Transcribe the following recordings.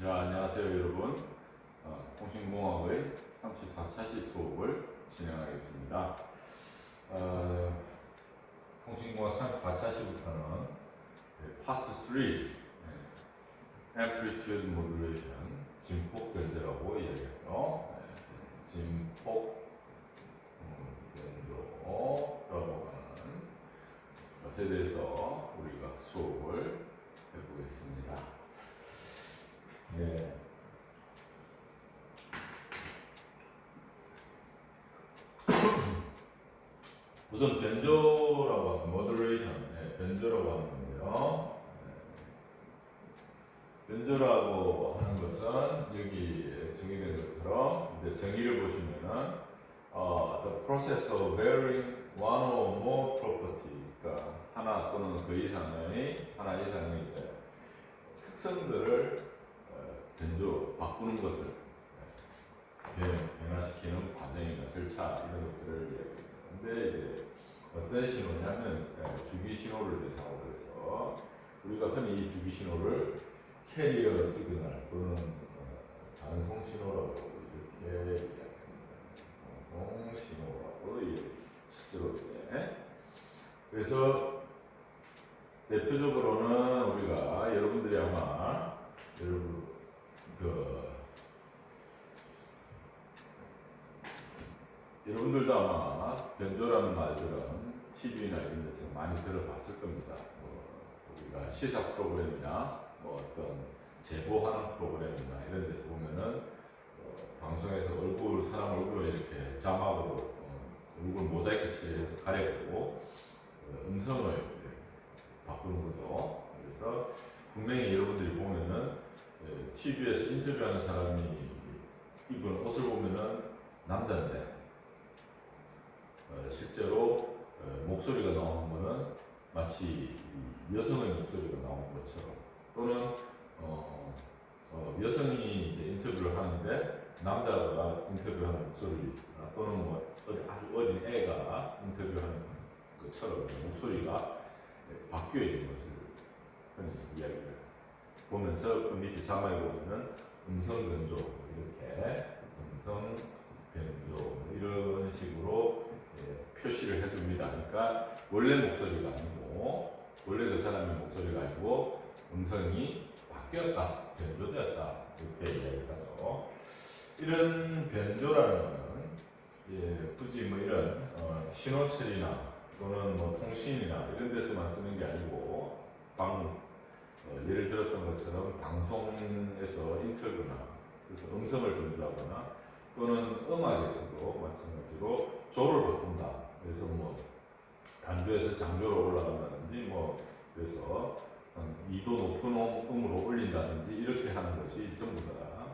자, 안녕하세요 여러분. 어, 통신공학의 34차 시 수업을 진행하겠습니다. 어, 통신공학 34차 시부터는 파트 3 네, Amplitude Modulation 진폭 변조라고 이야기하죠. 네, 진폭 음, 변조라고 하는 것에 대해서 우리가 수업을 해보겠습니다. 네. 우선 변조라고 하는 모듈레이션, 네, 변조라고 하는 건데요. 네. 변조라고 하는 것은 여기 정의된 것처럼 이제 정의를 보시면은 어, the process of varying one or more property, 그러니까 하나 또는 그 이상의 하나 이상의 특성들을 어, 변조 바꾸는 것을 어, 변, 변화시키는 과정이나 절차 이런 것들을 이야기합니다. 근데 이제 어떤 신호냐면 어, 주기 신호를 대상으로 해서 우리가 흔히 이 주기 신호를 캐리어 시그널 또는 어, 단송 신호라고 이렇게 이야기합니다. 단송 신호라고 이- 실제로 이제 그래서 대표적으로는 우리가 여러분들이 아마 여러분 그 여러분들도 아마 변조라는 말들은 TV나 이런 데서 많이 들어봤을 겁니다. 뭐 우리가 시사 프로그램이나 뭐 어떤 제보하는 프로그램이나 이런 데서 보면은 어, 방송에서 얼굴 사람 얼굴을 이렇게 자막으로 어, 얼굴 모자이크 처리해서 가려고 어, 음성을 바꾸는 거죠. 그래서 분명히 여러분들이 보면은 TV에서 인터뷰하는 사람이 입은 옷을 보면은 남자인데 어, 실제로 어, 목소리가 나오는 거는 마치 이 여성의 목소리가 나오는 것처럼. 또는 어, 어, 여성이 인터뷰를 하는데 남자가 인터뷰하는 목소리 또는 뭐 아주 어린 애가 인터뷰하는 것처럼 목소리가 바뀌어 있는 것을 흔히 이야기를 보면서 그 밑에 자막에 보면은 음성 변조 이렇게 음성 변조 이런 식으로 예, 표시를 해줍니다. 그러니까 원래 목소리가 아니고 원래 그 사람의 목소리가 아니고 음성이 바뀌었다, 변조되었다 이렇게 이야기를 하죠. 이런 변조라는 것은 예, 굳이 뭐 이런 어, 신호 처리나 또는 뭐 통신이나 이런 데서만 쓰는 게 아니고 방 어, 예를 들었던 것처럼 방송에서 인터뷰나 그래서 음성을 변조하거나 또는 음악에서도 마찬가지로 조를 바꾼다. 그래서 뭐 단조에서 장조로 올라간다든지 뭐 그래서 한 2도 높은 음- 음으로 올린다든지 이렇게 하는 것이 전부 다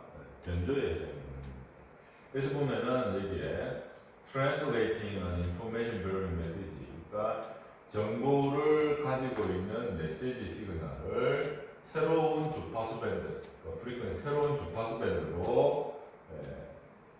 변조에 해당합니다. 그래서 보면은 여기에 translating an information bearing message 그러니까 정보를 가지고 있는 메시지 시그널을 새로운 주파수 밴드, 그 프리퀀시 새로운 주파수 밴드로 예,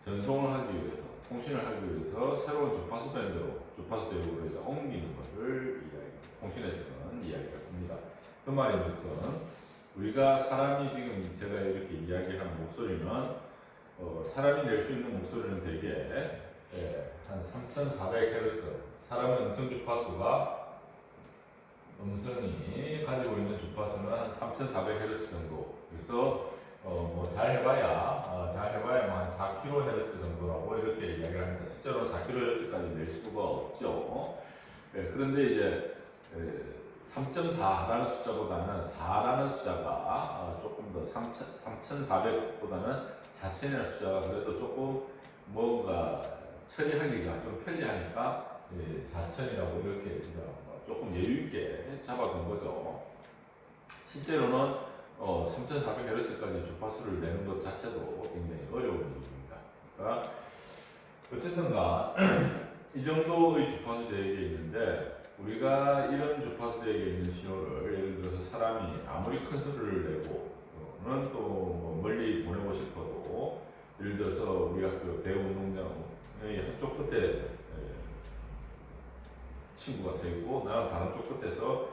전송을 하기 위해서, 통신을 하기 위해서 새로운 주파수 밴드로, 주파수 대역으로 이제 옮기는 것을 이야기, 통신에서는 이야기를 합니다. 그 말인 것은 우리가 사람이 지금 제가 이렇게 이야기하는 목소리는 어, 사람이 낼 수 있는 목소리는 대개 예, 한 3,400Hz 사람의 음성 주파수가 음성이 가지고 있는 주파수는 한 3,400Hz 정도. 그래서 어, 뭐 잘 해봐야 어, 잘 해봐야 한 4kHz 정도라고 이렇게 이야기를 합니다. 실제로는 4kHz까지 낼 수가 없죠. 예, 그런데 이제 3.4라는 숫자보다는 4라는 숫자가 어, 조금 더 3,400보다는 4,000이라는 숫자가 그래도 조금 뭔가 처리하기가 좀 편리하니까 예, 4,000이라고 이렇게 조금 여유 있게 잡아둔 거죠. 실제로는 어, 3,400Hz까지 주파수를 내는 것 자체도 굉장히 어려운 일입니다. 그러니까 어쨌든가 이 정도의 주파수 대역에 있는데 우리가 이런 주파수 대역에 있는 신호를 예를 들어서 사람이 아무리 큰 소리를 내고 또는 또뭐 멀리 보내고 싶어도 예를 들어서 우리 학교 대우 운동장의 한쪽 끝에 에, 친구가 서 있고 나는 다른 쪽 끝에서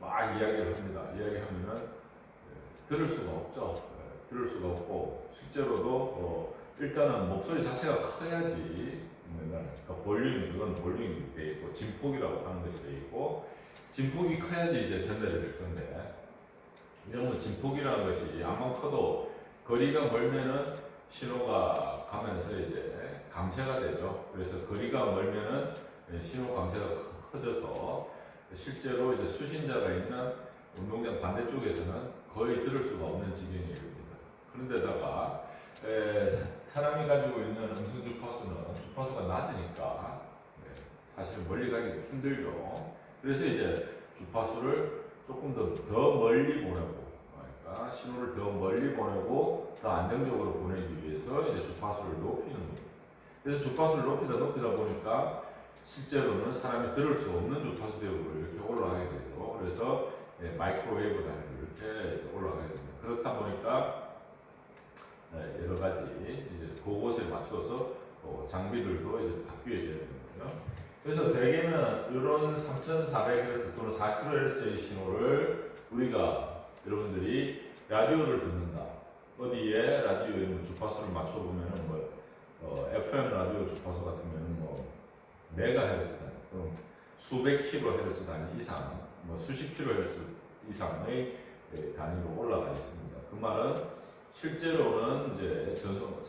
막 이야기를 합니다. 이야기하면은 에, 들을 수가 없죠. 에, 들을 수가 없고 실제로도 어, 일단은 목소리 자체가 커야지 그러니까 볼륨 그건 볼륨이 돼 있고 진폭이라고 하는 것이 돼 있고 진폭이 커야지 이제 전달이 될 건데 거 진폭이라는 것이 아무 커도 거리가 멀면은 신호가 가면서 이제 감쇄가 되죠. 그래서 거리가 멀면은 예, 신호 감쇄가 커- 커져서 실제로 이제 수신자가 있는 운동장 반대쪽에서는 거의 들을 수가 없는 지경에 이릅니다. 그런데다가 에, 사- 사람이 가지고 있는 음성 주파수는 주파수가 낮으니까 네, 사실 멀리 가기도 힘들죠. 그래서 이제 주파수를 조금 더, 더 멀리 보내고 그러니까 신호를 더 멀리 보내고 더 안정적으로 보내기 위해서 이제 주파수를 높이는 거예요. 그래서 주파수를 높이다 높이다 보니까 실제로는 사람이 들을 수 없는 주파수 대역으로 이렇게 올라가게 되죠. 그래서 예, 마이크로웨이브 단위로 이렇게 올라가게 됩니다. 그렇다 보니까 네, 여러 가지 이제 그곳에 맞춰서 어, 장비들도 이제 바뀌어야 되는 거예요. 그래서 대개는 이런 3,400Hz 또는 4kHz의 신호를 우리가 여러분들이 라디오를 듣는다. 어디에 라디오에 뭐 주파수를 맞춰보면은 뭐 어, FM 라디오 주파수 같으면 뭐 메가헤르츠 단위, 또는 수백 킬로헤르츠 단위 이상, 뭐 수십 킬로헤르츠 이상의 예, 단위로 올라가 있습니다. 그 말은 실제로는 이제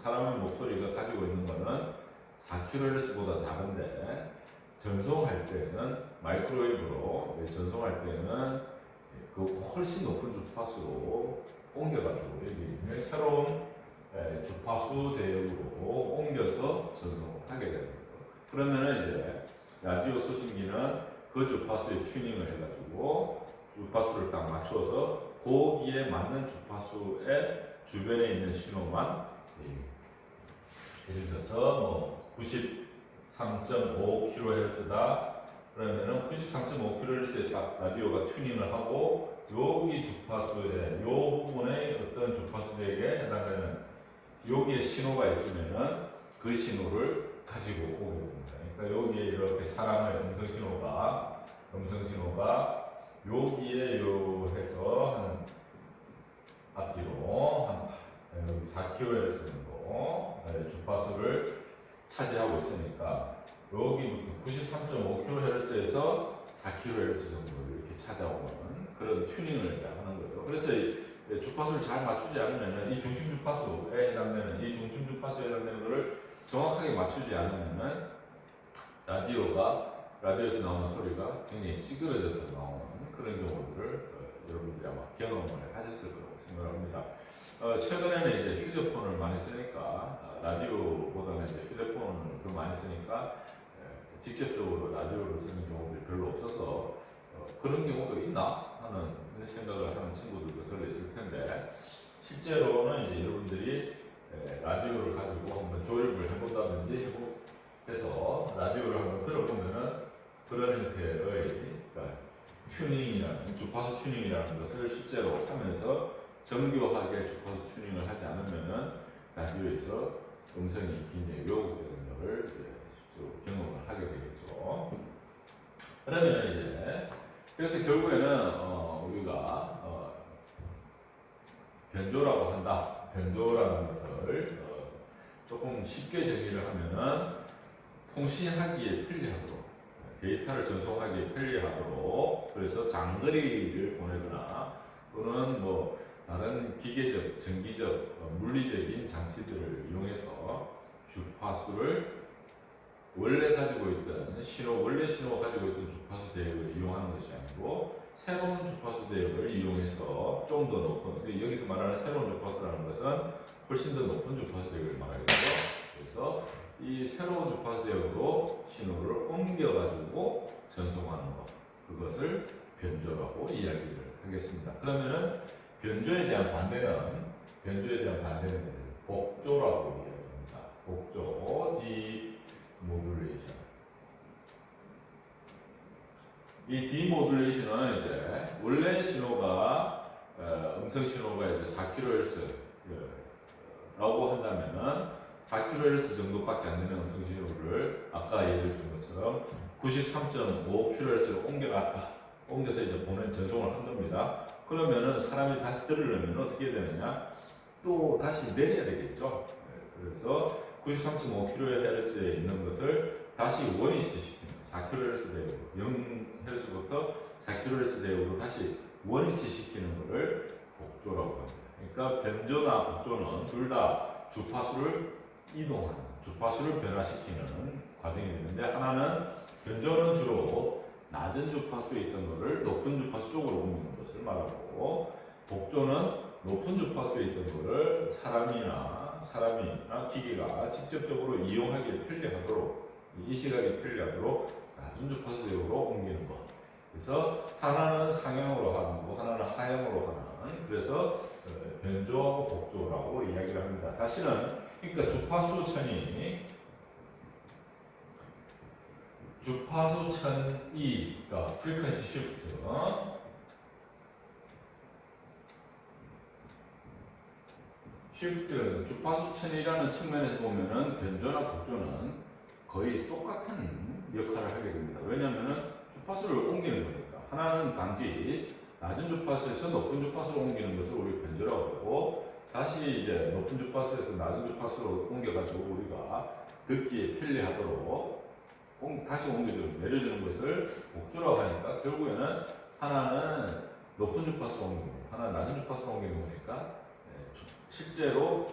사람의 목소리가 가지고 있는 거는 4kHz보다 작은데 전송할 때는 마이크로웨이브로 예, 전송할 때는 예, 그 훨씬 높은 주파수로 옮겨가지고 여기 새로운 예, 주파수 대역으로 옮겨서 전송하게 되는 거죠. 그러면 이제 라디오 소신기는 그 주파수에 튜닝을 해가지고 주파수를 딱 맞춰서 거기에 맞는 주파수의 주변에 있는 신호만 예, 예를 들어서 뭐 93.5kHz다 그러면은 93.5kHz에 딱 라디오가 튜닝을 하고 여기 주파수에 요 부분의 어떤 주파수에게 해당되는 여기에 신호가 있으면은 그 신호를 가지고 오게 됩니다. 그러니까 여기에 이렇게 사람의 음성 신호가 음성 신호가 여기에 요 해서 한 앞뒤로 한 여기 4kHz 정도 네, 주파수를 차지하고 있으니까 여기부터 93.5kHz에서 4kHz 정도 이렇게 찾아오는 그런 튜닝을 하는 거죠. 그래서 이 주파수를 잘 맞추지 않으면 이 중심 주파수에 해당되는 이 중심 주파수에 해당되는 것을 정확하게 맞추지 않으면 라디오가 라디오에서 나오는 소리가 굉장히 찌그러져서 나오는 그런 경우들을 어, 여러분들이 아마 경험을 하셨을 거라고 생각합니다. 어, 최근에는 이제 휴대폰을 많이 쓰니까 어, 라디오보다는 이제 휴대폰을 더 많이 쓰니까 에, 직접적으로 라디오를 쓰는 경우들이 별로 없어서 어, 그런 경우도 있나 하는 생각을 하는 친구들도 별로 있을 텐데 실제로는 이제 여러분들이 에, 라디오를 가지고 한번 조립을 해본다든지 해서 라디오를 한번 들어보면은 그런 형태의 그러니까 튜닝이라는 주파수 튜닝이라는 것을 실제로 하면서 정교하게 주파수 튜닝을 하지 않으면은 라디오에서 음성이 굉장히 왜곡되는 것을 실제로 경험을 하게 되겠죠. 그러면 이제 그래서 결국에는 어, 우리가 어, 변조라고 한다. 변조라는 것을 어, 조금 쉽게 정의를 하면은 통신하기에 편리하도록 데이터를 전송하기에 편리하도록 그래서 장거리를 보내거나 또는 뭐 다른 기계적, 전기적, 어, 물리적인 장치들을 이용해서 주파수를 원래 가지고 있던 신호, 원래 신호가 가지고 있던 주파수 대역을 이용하는 것이 아니고 새로운 주파수 대역을 이용해서 좀 더 높은, 여기서 말하는 새로운 주파수라는 것은 훨씬 더 높은 주파수 대역을 말하겠죠. 그래서 이 새로운 주파수 대역으로 신호를 옮겨 가지고 전송하는 것, 그것을 변조라고 이야기를 하겠습니다. 그러면은 변조에 대한 반대는 변조에 대한 반대는 복조라고 이야기합니다. 복조, 디모듈레이션. 이 디모듈레이션은 이제 원래 신호가 어, 음성 신호가 이제 4kHz라고 한다면은 4kHz 정도밖에 안 되는 음성 신호를 아까 예를 든 것처럼 93.5kHz로 옮겨갔다. 옮겨서 이제 보낸 전송을 한 겁니다. 그러면은 사람이 다시 들으려면 어떻게 되느냐? 또 다시 내려야 되겠죠. 네, 그래서 93.5kHz에 있는 것을 다시 원위치 시키는 4kHz 대역으로 0Hz부터 4kHz 대역으로 다시 원위치 시키는 것을 복조라고 합니다. 그러니까 변조나 복조는 둘 다 주파수를 이동하는 주파수를 변화시키는 과정이 되는데 하나는 변조는 주로 낮은 주파수에 있던 것을 높은 주파수 쪽으로 옮기는 것을 말하고 복조는 높은 주파수에 있던 것을 사람이나 사람이나 기계가 직접적으로 이용하기 편리하도록 인식하기 편리하도록 낮은 주파수 대역으로 옮기는 것. 그래서 하나는 상향으로 하는 거, 하나는 하향으로 하는. 그래서 어, 변조하고 복조라고 이야기를 합니다. 사실은 그러니까 주파수 천이 주파수 천이 그러니까 frequency shift shift 주파수 천이라는 측면에서 보면은 변조나 복조는 거의 똑같은 역할을 하게 됩니다. 왜냐하면은 주파수를 옮기는 거니까 하나는 단지 낮은 주파수에서 높은 주파수로 옮기는 것을 우리 변조라고 하고 다시 이제 높은 주파수에서 낮은 주파수로 옮겨가지고 우리가 듣기에 편리하도록 옮- 다시 옮겨주는 내려주는 것을 복조라고 하니까 결국에는 하나는 높은 주파수로 옮기고 하나는 낮은 주파수로 옮기는 거니까 예, 주- 실제로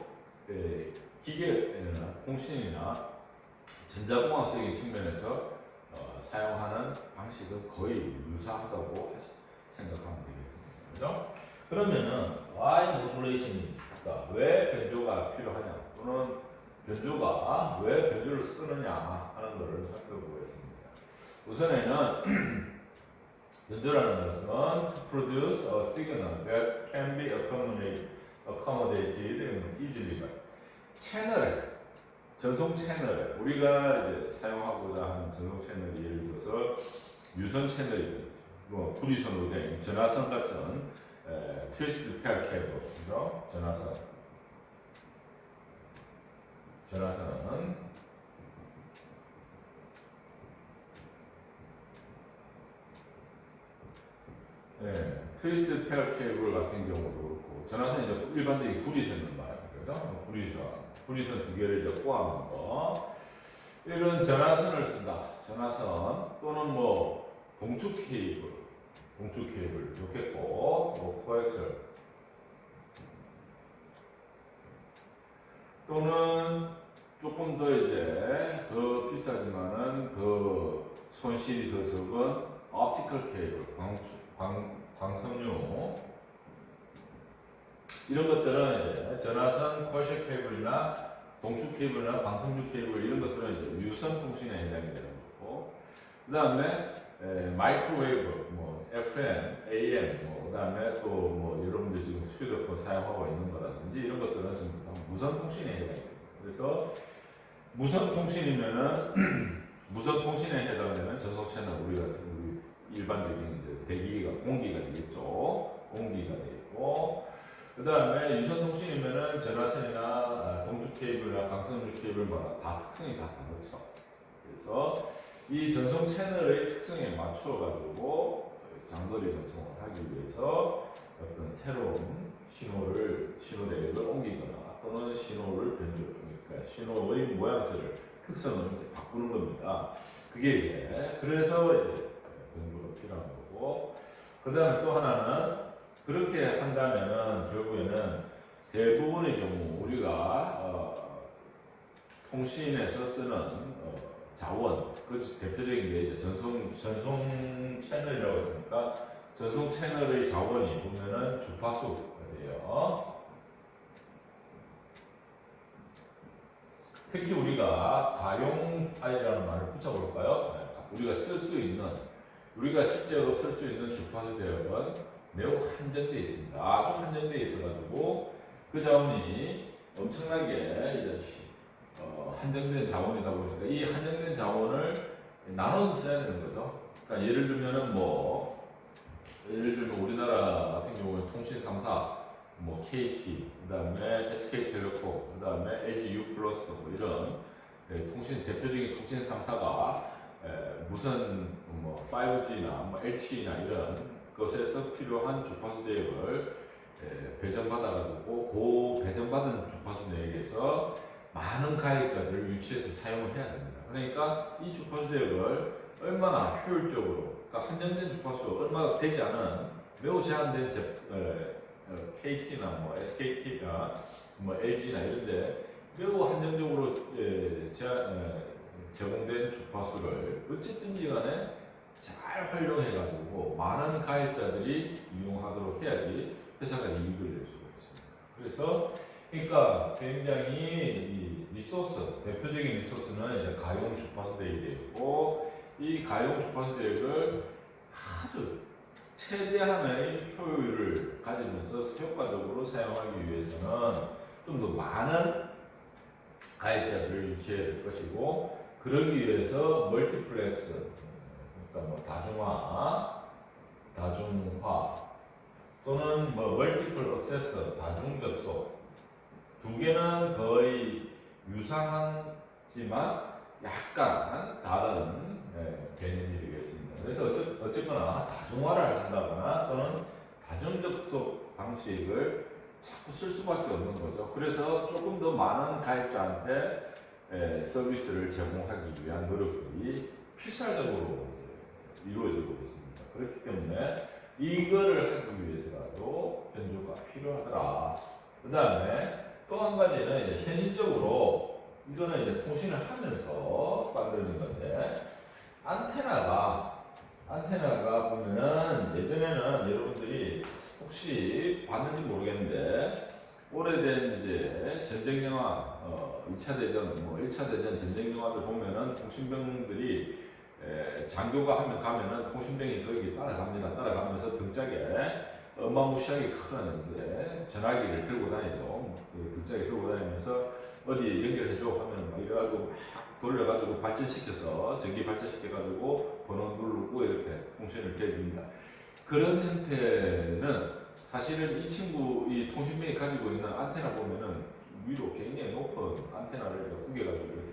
예, 기계나 통신이나 전자공학적인 측면에서 어, 사용하는 방식은 거의 유사하다고 생각하면 되겠습니다. 그죠? 그러면은 why modulation입니까? 왜 변조가 필요하냐? 또는 변조가 왜 변조를 쓰느냐 하는 것을 살펴보겠습니다. 우선에는 변조라는 것은 to produce a signal that can be accommodated, accommodated easily by 채널 전송 채널 우리가 이제 사용하고자 하는 전송 채널이 예를 들어서 유선 채널이든 뭐 구리선으로 된 전화선 같은 에, 트위스트 페어 케이블 그죠? 전화선 전화선은 예, 트위스트 페어 케이블 같은 경우도 그렇고 전화선이 이제 일반적인 구리선을 말하 는 거죠. 구리선, 구리선 두 개를 이제 꼬아놓은 거. 이런 전화선을 쓴다. 전화선 또는 뭐 동축 케이블, 동축 케이블 좋겠고 뭐 코엑셀 또는 조금 더 이제 더 비싸지만은 그 손실이 더 적은 옵티컬 케이블, 광, 광, 광섬유 이런 것들은 이제 전화선 코엑셀 케이블이나 동축 케이블이나 광섬유 케이블 이런 것들은 이제 유선 통신에 해당이 되는 거고 그 다음에 마이크로웨이브, 뭐 FM, AM, 뭐 그다음에 또 뭐 여러분들 지금 스피드폰 사용하고 있는 거라든지 이런 것들은 다 무선 통신에 해당이 됩니다. 그래서 무선 통신이면은 무선 통신에 해당되는 전송 채널 우리가 우리 일반적인 이제 대기가 공기가 되겠죠. 공기가 되고 그 다음에 유선 통신이면은 전화선이나 아, 동축 케이블이나 강선주 케이블마다 다 특성이 다 다르죠. 그래서 이 전송 채널의 특성에 맞춰 가지고 장거리 전송을 하기 위해서 어떤 새로운 신호를 신호 대역을 옮기거나 또는 신호를 변조 그러니까 신호의 모양새를 특성을 이제 바꾸는 겁니다. 그게 이제 그래서 이제 변조가 필요한 거고 그 다음에 또 하나는 그렇게 한다면은 결국에는 대부분의 경우 우리가 어, 통신에서 쓰는 어, 자원 그 대표적인 게 이제 전송 전송 채널이라고 했으니까 전송 채널의 자원이 보면은 주파수가 돼요. 특히 우리가 가용파이라는 말을 붙여볼까요? 네, 우리가 쓸 수 있는 우리가 실제로 쓸 수 있는 주파수 대역은 매우 한정되어 있습니다. 아주 한정되어 있어가지고 그 자원이 엄청나게 이제 어, 한정된 자원이다 보니까 이 한정된 자원을 나눠서 써야 되는 거죠. 그러니까 예를 들면은 뭐 예를 들면 우리나라 같은 경우는 통신 3사 뭐 KT, 그 다음에 SK텔레콤, 그 다음에 LG U 플러스 뭐 이런 예, 통신 대표적인 통신 3사가 무슨 뭐 5G나 뭐 LTE나 이런 것에서 필요한 주파수 대역을 에, 배정받아가지고 그 배정받은 주파수 내역에서 많은 가입자들을 유치해서 사용을 해야 됩니다. 그러니까 이 주파수 내역을 얼마나 효율적으로, 그러니까 한정된 주파수 얼마 되지 않은 매우 제한된 제, 에, 어, KT나 뭐 SKT나 뭐 LG나 이런데 매우 한정적으로 에, 제, 에, 제공된 주파수를 어쨌든지 간에 잘 활용해가지고 많은 가입자들이 이용하도록 해야지 회사가 이익을 낼 수가 있습니다. 그래서 그러니까 굉장히 이 리소스 대표적인 리소스는 이제 가용 주파수 대역이고 이 가용 주파수 대역을 아주 최대한의 효율을 가지면서 효과적으로 사용하기 위해서는 좀 더 많은 가입자들을 유치해야 될 것이고 그러기 위해서 멀티플렉스 그러니까 뭐 다중화, 다중화 또는 뭐 멀티플 억세스, 다중 접속 두 개는 거의 유사하지만 약간 다른 예, 개념이 되겠습니다. 그래서 어쨌, 어쨌거나 다중화를 한다거나 또는 다중 접속 방식을 자꾸 쓸 수밖에 없는 거죠. 그래서 조금 더 많은 가입자한테 예, 서비스를 제공하기 위한 노력들이 필사적으로 이루어지고 있습니다. 그렇기 때문에 이거를 하기 위해서라도 변조가 필요하더라. 그 다음에 또 한 가지는 이제 현실적으로 이거는 이제 통신을 하면서 만드는 건데 안테나가 안테나가 보면은 예전에는 여러분들이 혹시 봤는지 모르겠는데 오래된 이제 전쟁 영화, 어, 2차 대전, 뭐 1차 대전 전쟁 영화들 보면은 통신병들이 에, 장교가 하면 가면은 통신병이 거기 따라갑니다. 따라가면서 등짝에 어마무시하게 큰 이제 전화기를 들고 다니죠. 그 등짝에 들고 다니면서 어디 연결해줘 하면 막 이래가지고 막 돌려가지고 발전시켜서 전기 발전시켜가지고 번호 누르고 이렇게 통신을 해줍니다. 그런 형태는 사실은 이 친구 이 통신병이 가지고 있는 안테나 보면은 위로 굉장히 높은 안테나를 구겨가지고 이렇게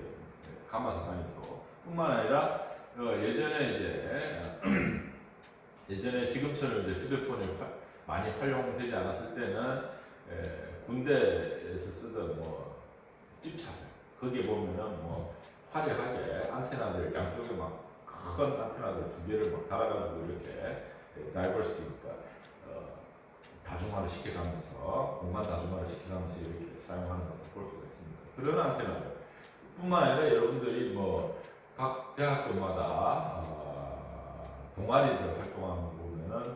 감아서 다니죠. 뿐만 아니라 어, 예전에 이제 예전에 지금처럼 이제 휴대폰이 화- 많이 활용되지 않았을 때는 에, 군대에서 쓰던 뭐 찝차들 거기에 보면은 뭐 화려하게 안테나를 양쪽에 막 큰 안테나들 두 개를 막 달아가지고 이렇게 다이버시티니까 어, 다중화를 시켜가면서 공간 다중화를 시켜가면서 이렇게 사용하는 것을 볼 수가 있습니다. 그런 안테나들 뿐만 아니라 여러분들이 뭐 각 대학교마다 어, 동아리들 활동하는 거 보면은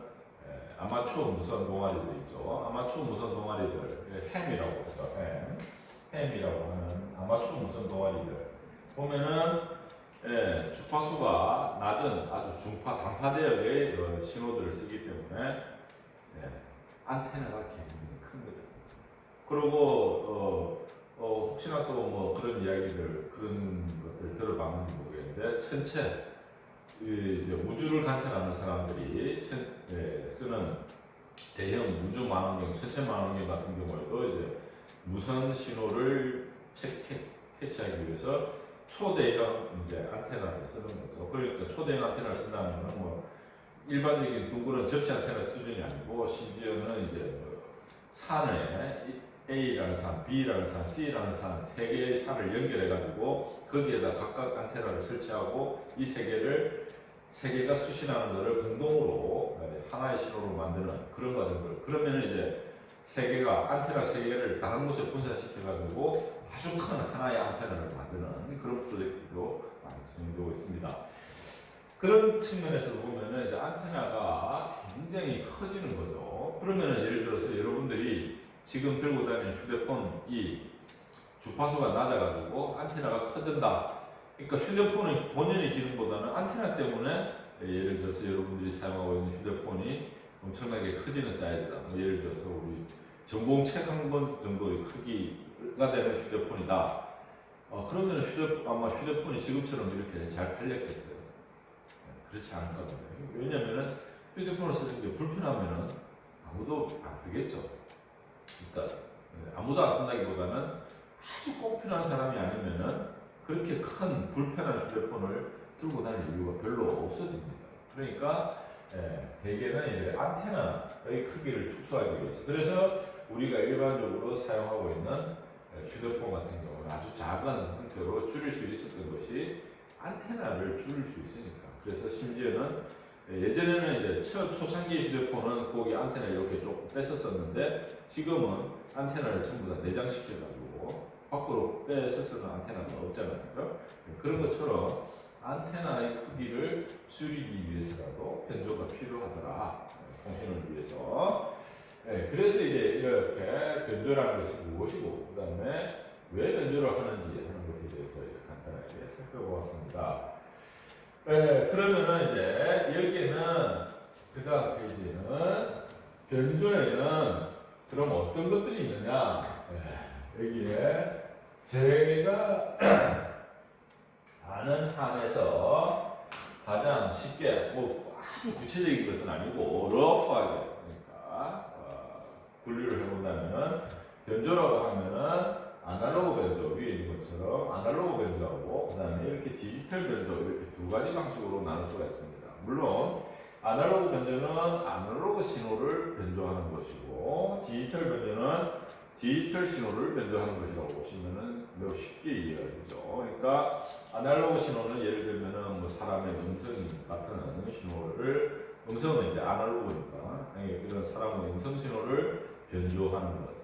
에, 아마추어 무선 동아리들 있죠. 아마추어 무선 동아리들 예, 햄이라고 하죠. 햄. 햄이라고 하는 아마추어 무선 동아리들 보면은 예, 주파수가 낮은 아주 중파 단파 대역의 그 신호들을 쓰기 때문에 예, 안테나가 굉장히 큰 거죠. 그리고 어, 어, 혹시나 또 뭐 그런 이야기들 그런 것들 들어봤는지 모르겠는데 천체 이 이제 우주를 관찰하는 사람들이 천, 예, 쓰는 대형 우주 망원경, 천체 망원경 같은 경우에도 이제 무선 신호를 체, 캐, 캐치하기 위해서 초대형 이제 안테나를 쓰는 거죠. 그러니까 초대형 안테나를 쓴다면 뭐 일반적인 둥그런 접시 안테나 수준이 아니고 심지어는 이제 뭐 산에 이- A라는 산, B라는 산, C라는 산 세 개의 산을 연결해 가지고 거기에다 각각 안테나를 설치하고 이 세 개를 세 개가 수신하는 것을 공동으로 하나의 신호로 만드는 그런 과정들. 그러면 이제 세 개가 안테나 세 개를 다른 곳에 분산시켜 가지고 아주 큰 하나의 안테나를 만드는 그런 프로젝트도 많이 진행되고 있습니다. 그런 측면에서 보면은 이제 안테나가 굉장히 커지는 거죠. 그러면은 예를 들어서 여러분들이 지금 들고 다니는 휴대폰이 주파수가 낮아가지고 안테나가 커진다. 그러니까 휴대폰의 본연의 기능보다는 안테나 때문에 예를 들어서 여러분들이 사용하고 있는 휴대폰이 엄청나게 커지는 사이즈다. 뭐 예를 들어서 우리 전공책 한 권 정도의 크기가 되는 휴대폰이다. 어, 그러면 휴대, 아마 휴대폰이 지금처럼 이렇게 잘 팔렸겠어요. 네, 그렇지 않을 겁니다. 왜냐면은 휴대폰을 쓰는 게 불편하면은 아무도 안 쓰겠죠. 그러니까 네, 아무도 안 쓴다기보다는 아주 꼭 필요한 사람이 아니면은 그렇게 큰 불편한 휴대폰을 들고 다닐 이유가 별로 없어집니다. 그러니까 예, 대개는 이제 안테나의 크기를 축소하기 위해서. 그래서 우리가 일반적으로 사용하고 있는 예, 휴대폰 같은 경우는 아주 작은 형태로 줄일 수 있었던 것이 안테나를 줄일 수 있으니까. 그래서 심지어는 예전에는 이제 초, 초창기 휴대폰은 거기 안테나 이렇게 조금 뺐었었는데 지금은 안테나를 전부 다 내장시켜가지고 밖으로 빼서 쓰는 안테나가 없잖아요. 그런 것처럼 안테나의 크기를 줄이기 위해서라도 변조가 필요하더라. 통신을 위해서. 네, 그래서 이제 이렇게 변조라는 것이 무엇이고, 그 다음에 왜 변조를 하는지 하는 것에 대해서 간단하게 살펴보았습니다. 네, 그러면은 이제 여기에는 그 다음 페이지에는 변조에는 그럼 어떤 것들이 있느냐? 네, 여기에 제가 아는 한에서 가장 쉽게 뭐 아주 구체적인 것은 아니고 러프하게 그러니까 어, 분류를 해본다면은 변조라고 하면은 아날로그 변조 위에 있는 것처럼 아날로그 변조하고 그 다음에 이렇게 디지털 변조 이렇게 두 가지 방식으로 나눌 수가 있습니다. 물론 아날로그 변조는 아날로그 신호를 변조하는 것이고 디지털 변조는 디지털 신호를 변조하는 것이라고 보시면은 매우 쉽게 이해가 되죠. 그러니까 아날로그 신호는 예를 들면은 뭐 사람의 음성 같은 신호를 음성은 이제 아날로그니까 아니, 이런 사람의 음성 신호를 변조하는 것.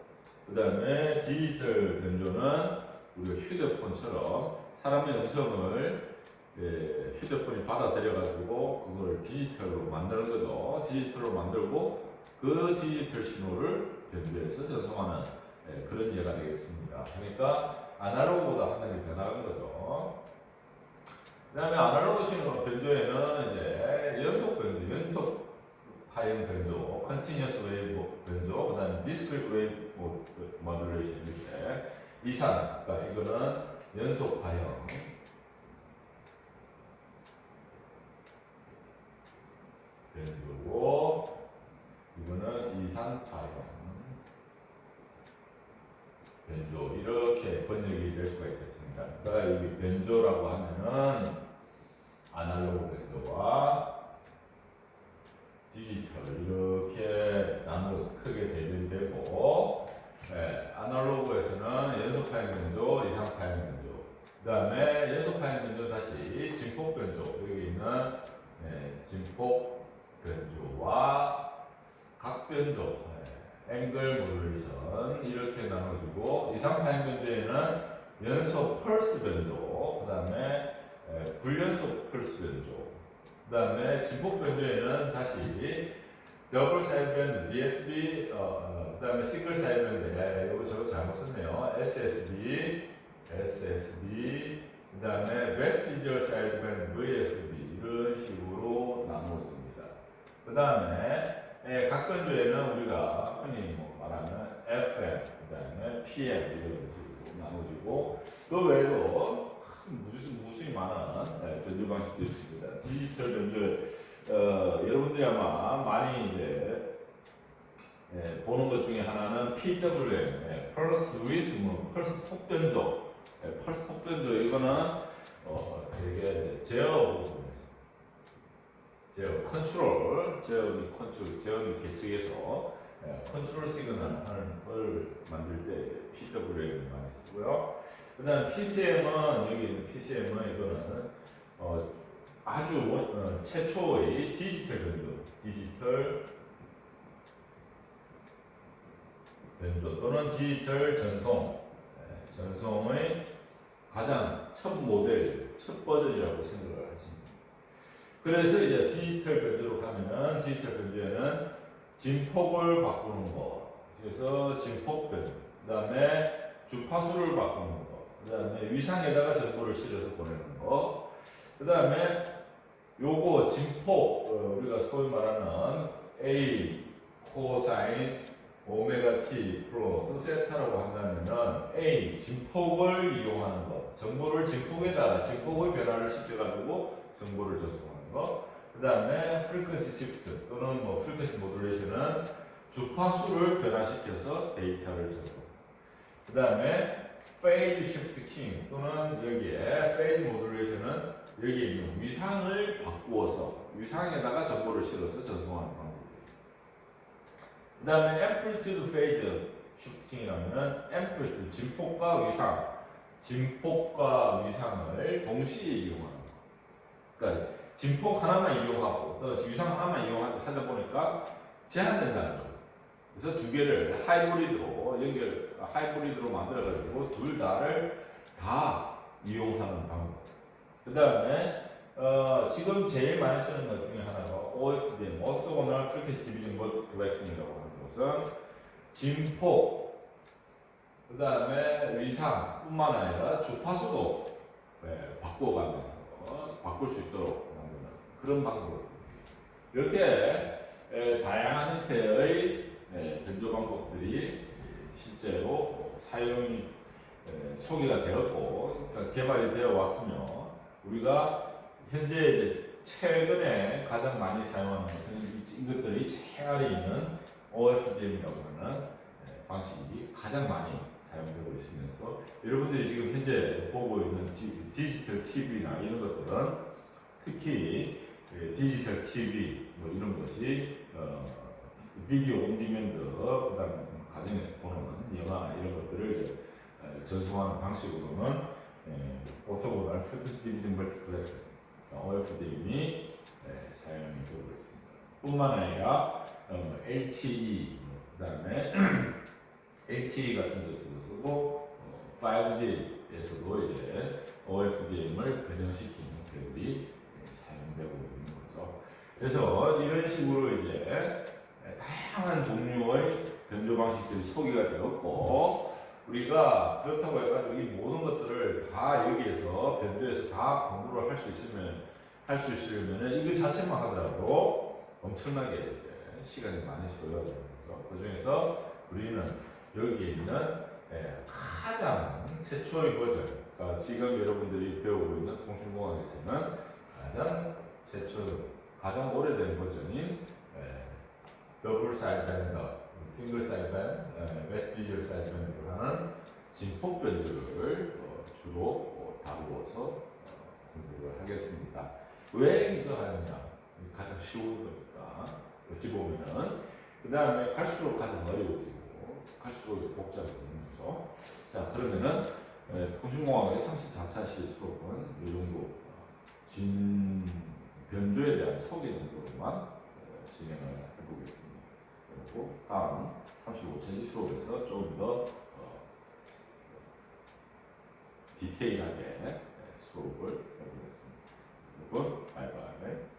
그 다음에 디지털 변조는 우리가 휴대폰처럼 사람의 음성을 예, 휴대폰이 받아들여가지고 그걸 디지털로 만드는 거죠. 디지털로 만들고 그 디지털 신호를 변조해서 전송하는 예, 그런 예가 되겠습니다. 그러니까 아날로그보다 하늘이 변하는 거죠. 그 다음에 아날로그 신호 변조에는 이제 연속 변조, 연속 파형 변조, 컨티뉴어스 웨이브 변조, 그 다음에 디스크리트 웨이브 모듈레이션 이렇게 이산, 그러니까 이거는 연속 파형, 변조고 이거는 이산 파형. 변조. 이렇게 번역이 될 수가 있겠습니다. 그러니까 여기 변조라고 하면은 아날로그 변조와 디지털 이렇게 나누 크게 대별되고 네, 아날로그에서는 연속 파형 변조, 이상 파형 변조. 그 다음에 연속 파형 변조 다시 진폭 변조. 여기 있는 네, 진폭 변조와 각 변조 네, 앵글 모듈레이션 이렇게 나눠지고 이상 파형 변조에는 연속 펄스 변조 그 다음에 불연속 펄스 변조. 그 다음에 진폭 변조에는 다시 더블 사이드 밴드 DSB 어, 어, 그 다음에 싱글 밴드 예, 이거 저거 잘못 썼네요. SSB SSB 그 다음에 베스티지얼 사이드 밴드 VSB 이런 식으로 나누어집니다. 그 다음에 예, 각 변조에는 우리가 흔히 뭐 말하는 FM 그 다음에 PM 이런 식으로 나누어지고 그 외에도 무수, 무수히 많은 예, 변조 방식도 있습니다. 디지털 변조, 어, 여러분들이 아마 많이 이제 예, 보는 것 중에 하나는 PWM, 예, Pulse Width, 뭐, Pulse 폭 변조, 예, Pulse 폭 변조. 이거는 어, 되게 제어 부분에서. 제어 컨트롤, 제어기 컨트롤, 제어기 계측에서 예, 컨트롤 시그널 하는 걸 만들 때 PWM 많이 쓰고요. 그 다음 PCM은 여기 있는 PCM은 이거는 어, 아주 원, 어, 최초의 디지털 변조, 디지털 변조 또는 디지털 전송, 예, 전송의 가장 첫 모델, 첫 버전이라고 생각을 하십니다. 그래서 이제 디지털 변조로 가면은 디지털 변조에는 진폭을 바꾸는 거, 그래서 진폭 변조, 그 다음에 주파수를 바꾸는 거. 그 다음에 위상에다가 정보를 실어서 보내는 거. 그 다음에 요거 진폭, 어, 우리가 소위 말하는 A 코사인 오메가 T 플러스 세타라고 한다면은 A 진폭을 이용하는 거. 정보를 진폭에다가 진폭의 변화를 시켜가지고 정보를 전송하는 거. 그 다음에 프리퀀시 시프트 또는 뭐 프리퀀시 모듈레이션은 주파수를 변화시켜서 데이터를 전송. 그 다음에 페이즈 시프트 킹 또는 여기에 페이즈 모듈레이션은 여기에 있는 위상을 바꾸어서 위상에다가 정보를 실어서 전송하는 그 다음에 amplitude phase shifting이라면은 amplitude, 진폭과 위상, 진폭과 위상을 동시에 이용하는 거. 그러니까 진폭 하나만 이용하고 또 위상 하나만 이용하다 보니까 제한된다는 거예요. 그래서 두 개를 하이브리드로 연결, 하이브리드로 만들어 가지고 둘 다를 다 이용하는 방법. 그 다음에 어, 지금 제일 많이 쓰는 것 중에 하나가 OFDM, Orthogonal Frequency Division Multiplexing이라고 것은 진폭, 그 다음에 위상뿐만 아니라 주파수도 네, 바꿔가면서 바꿀 수 있도록 만드는 그런 방법. 이렇게 에, 다양한 형태의 에, 변조 방법들이 실제로 사용이 에, 소개가 되었고 그러니까 개발이 되어 왔으며 우리가 현재 이제 최근에 가장 많이 사용하는 것은 이- 이것들이 최아래 있는 OFDM이라고 하는 에, 방식이 가장 많이 사용되고 있으면서 여러분들이 지금 현재 보고 있는 디- 디지털 TV나 이런 것들은 특히 그 디지털 TV 뭐 이런 것이 어, 비디오 온디맨드 그다음 가정에서 보는 영화 이런 것들을 에, 전송하는 방식으로는 오토고날 프리퀀시 디비전 멀티플렉스 OFDM이 사용이 되고 있습니다. 뿐만 아니라 어, LTE 그다음에 LTE 같은 데서도 쓰고 어, 5G에서도 이제 OFDM을 변형시키는 예, 사용되고 있는 거죠. 그래서 이런 식으로 이제 예, 다양한 종류의 변조 방식들이 소개가 되었고 우리가 그렇다고 해가지고 이 모든 것들을 다 여기에서 변조해서 다 공부를 할 수 있으면 할 수 있으려면 이거 자체만 하더라도 엄청나게 이제 시간이 많이 거죠. 그 중에서 우리는 여기에 있는 예, 가장 최초의 버전, 그러니까 지금 여러분들이 배우고 있는 통신공학에서는 가장 최초, 가장 오래된 버전인 예, 더블 사이드밴드, 싱글 사이드밴드, 웨스티지얼 사이드밴드로 하는 진폭 변조를 어, 주로 어, 다루어서 어, 공부를 하겠습니다. 왜 이거 하느냐? 가장 쉬운 어찌 보면은 그 다음에 갈수록 가장 어려워지고 갈수록 복잡해지는 거죠. 자 그러면은 에, 통신공학의 34차시 수업은 이 정도 어, 진 변조에 대한 소개 정도로만 어, 진행을 해보겠습니다. 그리고 다음 35차시 수업에서 조금 더 어, 디테일하게 에, 수업을 해보겠습니다. 여러분 바이바이.